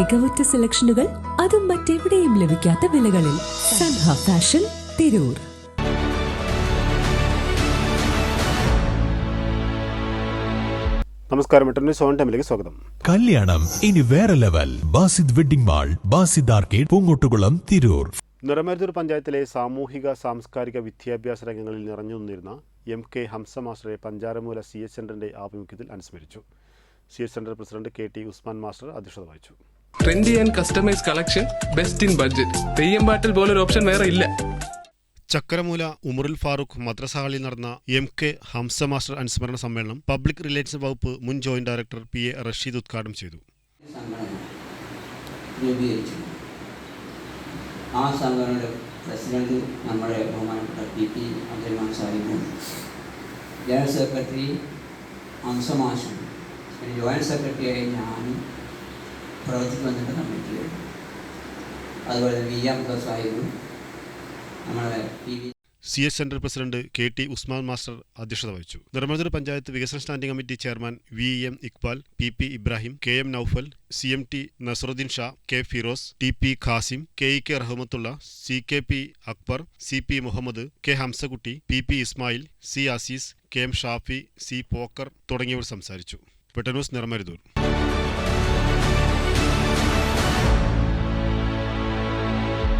മികവുറ്റ സെലക്ഷനുകൾ അതും മറ്റെവിടെയും ലഭിക്കാത്ത വിലകളിൽ സൻഹ ഫാഷൻ തിരൂർ. നമസ്കാരം ഇന്റർനെറ്റ് സോൺ ടൈമിലേക്ക് സ്വാഗതം. കല്യാണം ഇനി വേറെ level. Basid wedding mall Basid arcade Poongottukulam Tirur. Niramaruthur പഞ്ചായത്തിലെ സാമൂഹിക സാംസ്കാരിക വിദ്യാഭ്യാസ രംഗങ്ങളിൽ നിറഞ്ഞു നിന്നിരുന്ന എം കെ ഹംസ മാസ്റ്ററെ പഞ്ചാരമൂല സി എസ് സെന്ററിന്റെ ആഭിമുഖ്യത്തിൽ അനുസ്മരിച്ചു. C S centre president K T Usman master അധ്യക്ഷത വഹിച്ചു. Trendy and customise collection best in budget Theyyam പാട്ടിൽ പോലൊരു ഓപ്ഷൻ വേറെ ഇല്ല. ചക്കരമൂല ഉമറുൽ ഫാറൂഖ് മദ്രസ ഹാളിൽ നടന്ന എം കെ ഹംസ മാസ്റ്റർ അനുസ്മരണ സമ്മേളനം പബ്ലിക് റിലേഷൻസ് വകുപ്പ് മുൻ joint director P A Rasheed ഉദ്ഘാടനം ചെയ്തു. ആ സംഘടനയുടെ പ്രസിഡന്റ് നമ്മുടെ ബഹുമാനപ്പെട്ട പി പി അബ്ദുൽമാൻ സാഹിബും ജനറൽ സെക്രട്ടറി ഹംസമാഷും പിന്നെ ജോയിന്റ് സെക്രട്ടറിയായി ഞാനും പ്രവർത്തിച്ചു വന്നിട്ട് നമ്മൾ അതുപോലെ വി എം നമ്മുടെ P V C S centre president K T Usman master അധ്യക്ഷത വഹിച്ചു. നിർമ്മലൂർ പഞ്ചായത്ത് വികസന standing committee chairman V M Iqbal P P Ibrahim K M Noufal C M T Nasaruddin Shah K Firoz T P Khasim K E K Rahmathulla C K P Akbar C P Muhammad K Hamzakutty P P Ismail C Aziz K M Shafi C Pokker തുടങ്ങിയവർ സംസാരിച്ചു. പെട്ടനൂസ് നിറമരുതൂർ